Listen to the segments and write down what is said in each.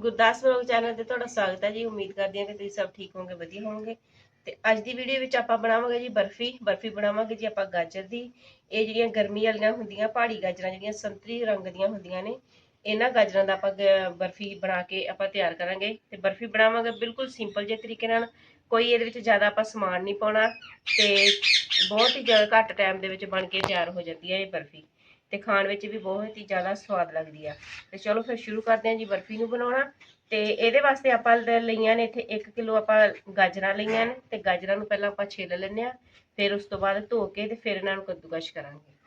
Gurdas vlog channel ਤੇ ਤੁਹਾਡਾ ਸਵਾਗਤ ਹੈ ਜੀ। ਉਮੀਦ ਕਰਦੀ ਹਾਂ ਕਿ ਤੁਸੀਂ ਸਭ ਠੀਕ ਹੋਵੋਗੇ, ਵਧੀਆ ਹੋਵੋਗੇ। ਤੇ ਅੱਜ ਦੀ ਵੀਡੀਓ ਵਿੱਚ ਆਪਾਂ ਬਣਾਵਾਂਗੇ ਜੀ ਬਰਫੀ। ਬਰਫੀ ਬਣਾਵਾਂਗੇ ਜੀ ਆਪਾਂ ਗਾਜਰ ਦੀ। ਇਹ ਜਿਹੜੀਆਂ ਗਰਮੀ ਵਾਲੀਆਂ ਹੁੰਦੀਆਂ, ਪਹਾੜੀ ਗਾਜਰਾਂ ਜਿਹੜੀਆਂ ਸੰਤਰੀ ਰੰਗ ਦੀਆਂ ਹੁੰਦੀਆਂ ਨੇ, ਇਹਨਾਂ ਗਾਜਰਾਂ ਦਾ ਆਪਾਂ ਗ- ਬਰਫੀ ਬਣਾ ਕੇ ਆਪਾਂ ਤਿਆਰ ਕਰਾਂਗੇ। ਤੇ ਬਰਫੀ ਬਣਾਵਾਂਗੇ ਬਿਲਕੁਲ ਸਿੰਪਲ ਜਿਹੇ ਤਰੀਕੇ ਨਾਲ। ਕੋਈ ਇਹਦੇ ਵਿੱਚ ਜ਼ਿਆਦਾ ਆਪਾਂ ਸਮਾਨ ਨਹੀਂ ਪਾਉਣਾ ਤੇ ਬਹੁਤ ਹੀ ਜ਼ਿਆਦਾ ਘੱਟ ਟਾਈਮ ਦੇ ਵਿੱਚ ਬਣ ਕੇ ਤਿਆਰ ਹੋ ਜਾਂਦੀ ਹੈ ਇਹ ਬਰਫੀ। ਤੇ ਖਾਣ ਵਿੱਚ ਵੀ ਬਹੁਤ ਹੀ ਜ਼ਿਆਦਾ ਸਵਾਦ ਲੱਗਦੀ ਆ। ਤੇ ਚਲੋ ਫਿਰ ਸ਼ੁਰੂ ਕਰਦੇ ਹਾਂ ਜੀ ਬਰਫੀ ਨੂੰ ਬਣਾਉਣਾ। ਤੇ ਇਹਦੇ ਵਾਸਤੇ ਆਪਾਂ ਲਈਆਂ ਨੇ ਇੱਥੇ 1 ਕਿਲੋ ਆਪਾਂ ਗਾਜਰਾਂ ਲਈਆਂ ਨੇ ਤੇ ਗਾਜਰਾਂ ਨੂੰ ਪਹਿਲਾਂ ਆਪਾਂ ਛਿੱਲ ਲੈਂਦੇ ਆ ਫਿਰ ਉਸ ਤੋਂ ਬਾਅਦ ਧੋ ਕੇ ਤੇ ਫਿਰ ਇਹਨਾਂ ਨੂੰ ਕੱਦੂਕਸ਼ ਕਰਾਂਗੇ।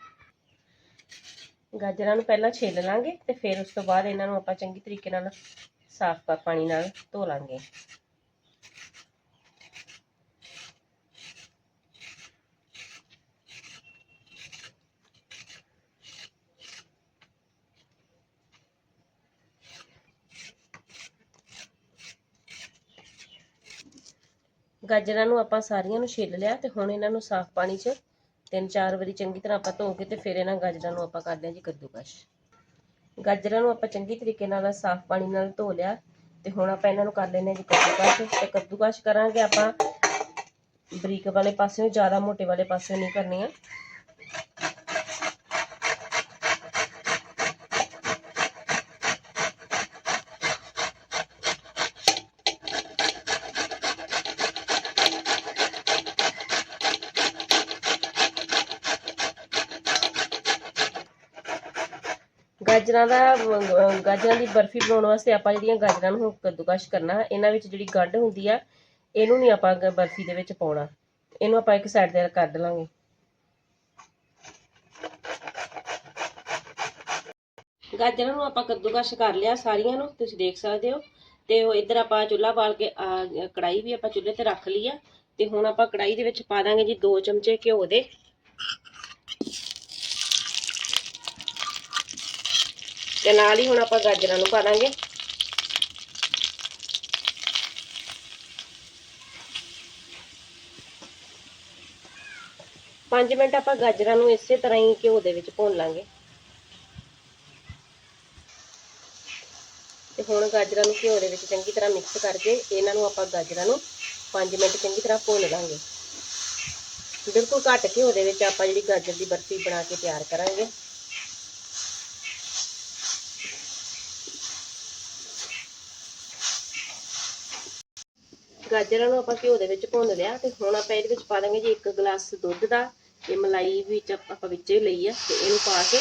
ਗਾਜਰਾਂ ਨੂੰ ਪਹਿਲਾਂ ਛਿੱਲ ਲਾਂਗੇ ਤੇ ਫਿਰ ਉਸ ਤੋਂ ਬਾਅਦ ਇਹਨਾਂ ਨੂੰ ਆਪਾਂ ਚੰਗੀ ਤਰੀਕੇ ਨਾਲ ਸਾਫ਼ ਪਾਣੀ ਨਾਲ ਧੋ ਲਾਂਗੇ। ਗਾਜਰਾਂ ਨੂੰ ਆਪਾਂ ਸਾਰੀਆਂ ਨੂੰ ਛਿੱਲ ਲਿਆ ਤੇ ਹੁਣ ਇਹਨਾਂ ਨੂੰ ਸਾਫ਼ ਪਾਣੀ 'ਚ ਤਿੰਨ ਚਾਰ ਵਾਰੀ ਚੰਗੀ ਤਰ੍ਹਾਂ ਆਪਾਂ ਧੋ ਕੇ ਤੇ ਫਿਰ ਇਹਨਾਂ ਗਾਜਰਾਂ ਨੂੰ ਆਪਾਂ ਕਰਦੇ ਹਾਂ ਜੀ ਕੱਦੂਕਸ਼। ਗਾਜਰਾਂ ਨੂੰ ਆਪਾਂ ਚੰਗੀ ਤਰੀਕੇ ਨਾਲ ਸਾਫ਼ ਪਾਣੀ ਨਾਲ ਧੋ ਲਿਆ ਤੇ ਹੁਣ ਆਪਾਂ ਇਹਨਾਂ ਨੂੰ ਕਰ ਲੈਂਦੇ ਹਾਂ ਜੀ ਕੱਦੂਕਸ਼। ਤੇ ਕੱਦੂਕਸ਼ ਕਰਾਂਗੇ ਆਪਾਂ ਬਰੀਕ ਵਾਲੇ ਪਾਸਿਓਂ, ਜ਼ਿਆਦਾ ਮੋਟੇ ਵਾਲੇ ਪਾਸਿਓਂ ਨਹੀਂ ਕਰਨੀਆਂ। ਗਾਜਰਾਂ ਦਾ ਗਾਜਰਾਂ ਦੀ ਬਰਫੀ ਬਣਾਉਣ ਵਾਸਤੇ ਆਪਾਂ ਜਿਹੜੀਆਂ ਗਾਜਰਾਂ ਨੂੰ ਹੁਣ ਕੱਦੂਕਸ਼ ਕਰਨਾ ਇਹਨਾਂ ਵਿੱਚ ਜਿਹੜੀ ਗੰਢ ਹੁੰਦੀ ਆ ਇਹਨੂੰ ਨਹੀਂ ਆਪਾਂ ਬਰਫੀ ਦੇ ਵਿੱਚ ਪਾਉਣਾ। ਇਹਨੂੰ ਆਪਾਂ ਇੱਕ ਸਾਈਡ ਤੇ ਕੱਢ ਲਾਂਗੇ ਗਾਜਰਾਂ ਨੂੰ ਆਪਾਂ ਕੱਦੂਕਸ਼ ਕਰ ਲਿਆ ਸਾਰੀਆਂ ਨੂੰ ਤੁਸੀਂ ਦੇਖ ਸਕਦੇ ਹੋ। ਤੇ ਉਹ ਇੱਧਰ ਆਪਾਂ ਚੁੱਲ੍ਹਾ ਬਾਲ ਕੇ ਆ, ਕੜਾਈ ਵੀ ਆਪਾਂ ਚੁੱਲ੍ਹੇ ਤੇ ਰੱਖ ਲਈ ਆ। ਤੇ ਹੁਣ ਆਪਾਂ ਕੜਾਈ ਦੇ ਵਿੱਚ ਪਾ ਦਾਂਗੇ ਜੀ 2 ਚਮਚੇ ਘਿਓ ਦੇ। ਤੇ ਨਾਲ ਹੀ ਹੁਣ ਆਪਾਂ ਗਾਜਰਾਂ ਨੂੰ ਪਾ ਦਾਂਗੇ ਪੰਜ ਮਿੰਟ ਆਪਾਂ ਗਾਜਰਾਂ ਨੂੰ ਇਸੇ ਤਰ੍ਹਾਂ ਹੀ ਘਿਓ ਦੇ ਵਿੱਚ ਭੁੰਨ ਲਾਂਗੇ। ਤੇ ਹੁਣ ਗਾਜਰਾਂ ਨੂੰ ਘਿਓ ਦੇ ਵਿੱਚ ਚੰਗੀ ਤਰ੍ਹਾਂ ਮਿਕਸ ਕਰਕੇ ਇਹਨਾਂ ਨੂੰ ਆਪਾਂ ਗਾਜਰਾਂ ਨੂੰ 5 ਮਿੰਟ ਚੰਗੀ ਤਰ੍ਹਾਂ ਭੁੰਨ ਲਾਂਗੇ। ਬਿਲਕੁਲ ਘੱਟ ਘਿਓ ਦੇ ਵਿੱਚ ਆਪਾਂ ਜਿਹੜੀ ਗਾਜਰ ਦੀ ਬਰਫੀ ਬਣਾ ਕੇ ਤਿਆਰ ਕਰਾਂਗੇ। ਗਾਜਰਾਂ ਨੂੰ ਆਪਾਂ ਘਿਓ ਦੇ ਵਿੱਚ ਭੁੰਨ ਲਿਆ ਤੇ ਹੁਣ ਆਪਾਂ ਇਹਦੇ ਵਿੱਚ ਪਾ ਦਾਂਗੇ ਜੀ ਇੱਕ ਗਲਾਸ ਦੁੱਧ ਦਾ ਇਹ ਮਲਾਈ ਵਿੱਚ ਆਪਾਂ ਵਿੱਚੇ ਲਈ ਆ ਤੇ ਇਹਨੂੰ ਪਾ ਕੇ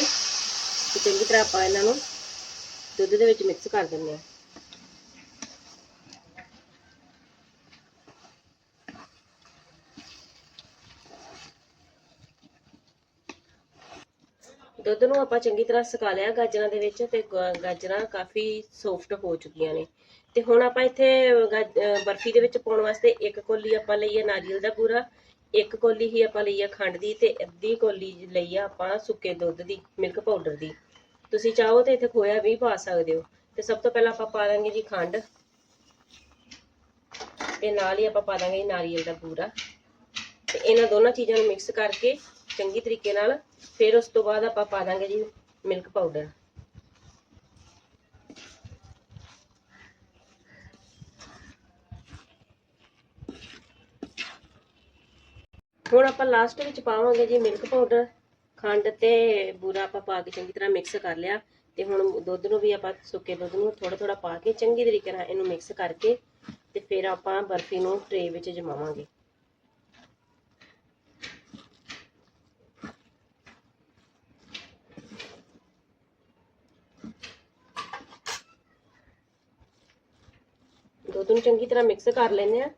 ਤੇ ਚੰਗੀ ਤਰ੍ਹਾਂ ਆਪਾਂ ਇਹਨਾਂ ਨੂੰ ਦੁੱਧ ਦੇ ਵਿੱਚ ਮਿਕਸ ਕਰ ਦਿੰਦੇ ਆ। ਦੁੱਧ ਨੂੰ ਆਪਾਂ ਚੰਗੀ ਤਰ੍ਹਾਂ ਸੁਕਾ ਲਿਆ ਗਾਜਰਾਂ ਦੇ ਵਿੱਚ ਤੇ ਗਾਜਰਾਂ ਕਾਫੀ ਸੌਫਟ ਹੋ ਚੁੱਕੀਆਂ ਨੇ। ਤੇ ਹੁਣ ਆਪਾਂ ਇੱਥੇ ਬਰਫੀ ਦੇ ਵਿੱਚ ਪਾਉਣ ਵਾਸਤੇ ਇੱਕ ਕੋਲੀ ਆਪਾਂ ਲਈ ਹੈ ਨਾਰੀਅਲ ਦਾ ਪੂਰਾ, ਇੱਕ ਕੋਲੀ ਹੀ ਆਪਾਂ ਲਈ ਹੈ ਖੰਡ ਦੀ ਤੇ ਅੱਧੀ ਕੋਲੀ ਲਈ ਆ ਆਪਾਂ ਸੁੱਕੇ ਦੁੱਧ ਦੀ, ਮਿਲਕ ਪਾਊਡਰ ਦੀ। ਤੁਸੀਂ ਚਾਹੋ ਤੇ ਇੱਥੇ ਖੋਇਆ ਵੀ ਪਾ ਸਕਦੇ ਹੋ। ਤੇ ਸਭ ਤੋਂ ਪਹਿਲਾਂ ਆਪਾਂ ਪਾ ਦਾਂਗੇ ਜੀ ਖੰਡ। ਤੇ ਨਾਲ ਹੀ ਆਪਾਂ ਪਾ ਦਾਂਗੇ ਜੀ ਨਾਰੀਅਲ ਦਾ ਪੂਰਾ। ਤੇ ਇਹਨਾਂ ਦੋਨਾਂ ਚੀਜ਼ਾਂ ਨੂੰ ਮਿਕਸ ਕਰਕੇ ਚੰਗੀ ਤਰੀਕੇ ਨਾਲ, ਫਿਰ ਉਸ ਤੋਂ ਬਾਅਦ ਆਪਾਂ ਪਾ ਦਾਂਗੇ ਜੀ ਮਿਲਕ ਪਾਊਡਰ ਹੁਣ ਆਪਾਂ ਲਾਸਟ ਵਿੱਚ ਪਾਵਾਂਗੇ ਜੀ ਮਿਲਕ ਪਾਊਡਰ ਖੰਡ ਤੇ ਬੂਰਾ ਆਪਾਂ ਪਾ ਕੇ ਚੰਗੀ ਤਰ੍ਹਾਂ ਮਿਕਸ ਕਰ ਲਿਆ। ਤੇ ਹੁਣ ਦੁੱਧ ਨੂੰ ਵੀ ਆਪਾਂ ਸੁੱਕੇ ਦੁੱਧ ਨੂੰ ਥੋੜਾ ਥੋੜਾ ਪਾ ਕੇ ਚੰਗੀ ਤਰੀਕੇ ਨਾਲ ਇਹਨੂੰ ਮਿਕਸ ਕਰਕੇ, ਤੇ ਫਿਰ ਆਪਾਂ ਬਰਫੀ ਨੂੰ ਟਰੇ ਵਿੱਚ ਜਮਾਵਾਂਗੇ। ਦੁੱਧ ਨੂੰ ਚੰਗੀ ਤਰ੍ਹਾਂ ਮਿਕਸ ਕਰ ਲੈਂਦੇ ਆ।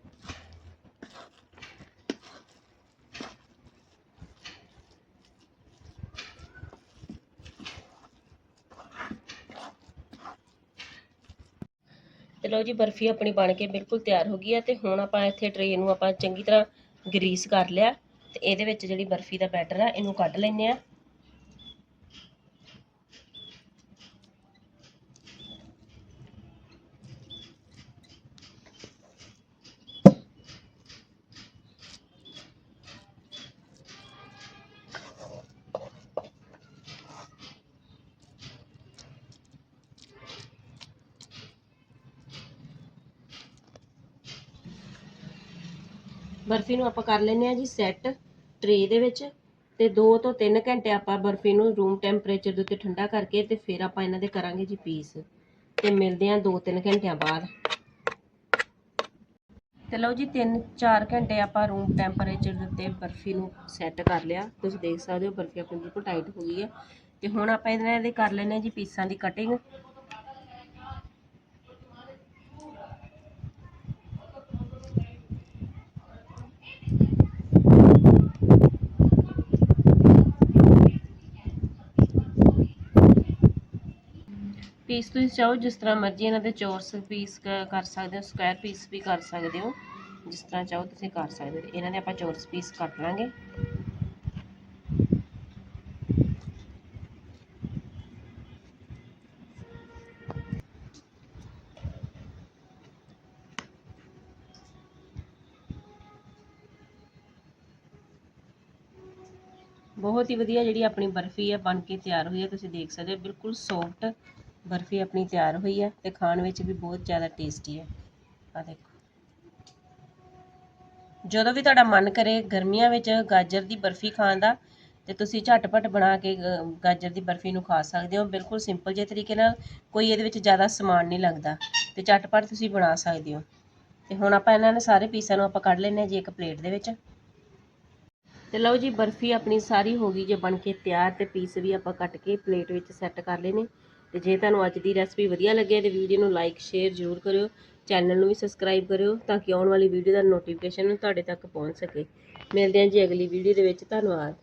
ਤੇ ਲਓ ਜੀ, ਬਰਫੀ ਆਪਣੀ ਬਣ ਕੇ ਬਿਲਕੁਲ ਤਿਆਰ ਹੋ ਗਈ ਹੈ ਤੇ ਹੁਣ ਆਪਾਂ ਇੱਥੇ ਟਰੇ ਨੂੰ ਆਪਾਂ ਚੰਗੀ ਤਰ੍ਹਾਂ ਗਰੀਸ ਕਰ ਲਿਆ ਤੇ ਇਹਦੇ ਵਿੱਚ ਜਿਹੜੀ ਬਰਫੀ ਦਾ ਬੈਟਰ ਆ, ਇਹਨੂੰ ਕੱਢ ਲੈਂਦੇ ਆ। ਬਰਫੀ ਨੂੰ ਆਪਾਂ ਕਰ ਲੈਨੇ ਆ ਜੀ ਸੈੱਟ ਟਰੇ ਦੇ ਵਿੱਚ ਤੇ 2 ਤੋਂ 3 ਘੰਟੇ ਆਪਾਂ ਬਰਫੀ ਨੂੰ ਰੂਮ ਟੈਂਪਰੇਚਰ ਦੇ ਉੱਤੇ ਠੰਡਾ ਕਰਕੇ ਤੇ ਫਿਰ ਆਪਾਂ ਇਹਨਾਂ ਦੇ ਕਰਾਂਗੇ ਜੀ ਪੀਸ ਤੇ ਮਿਲਦੇ ਆ 2-3 ਘੰਟਿਆਂ ਬਾਅਦ। ਤੇ ਲਓ ਜੀ 3-4 ਘੰਟੇ ਆਪਾਂ ਰੂਮ ਟੈਂਪਰੇਚਰ ਦੇ ਉੱਤੇ ਬਰਫੀ ਨੂੰ ਸੈੱਟ ਕਰ ਲਿਆ। ਤੁਸੀਂ ਦੇਖ ਸਕਦੇ ਹੋ ਬਰਫੀ ਆਪਣੀ ਬਿਲਕੁਲ ਟਾਈਟ ਹੋ ਗਈ ਹੈ। ਤੇ ਹੁਣ ਆਪਾਂ ਇਹਨਾਂ ਦੇ ਕਰ ਲੈਨੇ ਜੀ ਪੀਸਾਂ ਦੀ ਕਟਿੰਗ ਪੀਸ ਤੁਸੀਂ ਚਾਹੋ ਜਿਸ ਤਰ੍ਹਾਂ ਮਰਜ਼ੀ ਇਹਨਾਂ ਦੇ ਚੌਰਸ ਪੀਸ ਕਰ ਸਕਦੇ ਹੋ ਸਕੁਅਰ ਪੀਸ ਵੀ ਕਰ ਸਕਦੇ ਹੋ, ਜਿਸ ਤਰ੍ਹਾਂ ਚਾਹੋ ਤੁਸੀਂ ਕਰ ਸਕਦੇ ਹੋ। ਇਹਨਾਂ ਦੇ ਆਪਾਂ ਚੌਰਸ ਪੀਸ ਕੱਟ ਲਾਂਗੇ। ਬਹੁਤ ਹੀ ਵਧੀਆ ਜਿਹੜੀ ਆਪਣੀ ਬਰਫੀ ਹੈ, ਬਣ ਕੇ ਤਿਆਰ ਹੋਈ ਹੈ, ਤੁਸੀਂ ਦੇਖ ਸਕਦੇ ਹੋ, ਬਿਲਕੁਲ ਸੌਫਟ ਬਰਫੀ ਆਪਣੀ ਤਿਆਰ ਹੋਈ ਹੈ ਤੇ ਖਾਣ ਵਿੱਚ ਵੀ ਬਹੁਤ ਜ਼ਿਆਦਾ ਟੇਸਟੀ ਹੈ ਆ ਦੇਖੋ। ਜਦੋਂ ਵੀ ਤੁਹਾਡਾ ਮਨ ਕਰੇ ਗਰਮੀਆਂ ਵਿੱਚ ਗਾਜਰ ਦੀ ਬਰਫੀ ਖਾਣ ਦਾ, ਤੇ ਤੁਸੀਂ ਝਟਪਟ ਬਣਾ ਕੇ ਗਾਜਰ ਦੀ ਬਰਫੀ ਨੂੰ ਖਾ ਸਕਦੇ ਹੋ। ਬਿਲਕੁਲ ਸਿੰਪਲ ਜਿਹੇ ਤਰੀਕੇ ਨਾਲ ਕੋਈ ਇਹਦੇ ਵਿੱਚ ਜ਼ਿਆਦਾ ਸਮਾਨ ਨਹੀਂ ਲੱਗਦਾ ਤੇ ਝਟਪਟ ਤੁਸੀਂ ਬਣਾ ਸਕਦੇ ਹੋ। ਤੇ ਹੁਣ ਆਪਾਂ ਇਹਨਾਂ ਨੇ ਸਾਰੇ ਪੀਸਾਂ ਨੂੰ ਆਪਾਂ ਕੱਢ ਲੈਨੇ ਹਾਂ ਜੀ ਇੱਕ ਪਲੇਟ ਦੇ ਵਿੱਚ। ਤੇ ਲਓ ਜੀ, ਬਰਫੀ ਆਪਣੀ ਸਾਰੀ ਹੋ ਗਈ ਜੇ ਬਣ ਕੇ ਤਿਆਰ ਤੇ ਪੀਸ ਵੀ ਆਪਾਂ ਕੱਟ ਕੇ ਪਲੇਟ ਵਿੱਚ ਸੈੱਟ ਕਰ ਲਏ ਤੇ ਜੇ ਤੁਹਾਨੂੰ ਅੱਜ ਦੀ ਰੈਸਪੀ ਵਧੀਆ ਲੱਗੇ ਤੇ ਵੀਡੀਓ ਨੂੰ ਲਾਈਕ ਸ਼ੇਅਰ ਜ਼ਰੂਰ ਕਰਿਓ ਚੈਨਲ ਨੂੰ ਵੀ ਸਬਸਕ੍ਰਾਈਬ ਕਰਿਓ ਤਾਂ ਕਿ ਆਉਣ ਵਾਲੀ ਵੀਡੀਓ ਦਾ ਨੋਟੀਫਿਕੇਸ਼ਨ ਤੁਹਾਡੇ ਤੱਕ ਪਹੁੰਚ ਸਕੇ। ਮਿਲਦੇ ਹਾਂ ਜੀ ਅਗਲੀ ਵੀਡੀਓ ਦੇ ਵਿੱਚ, ਧੰਨਵਾਦ।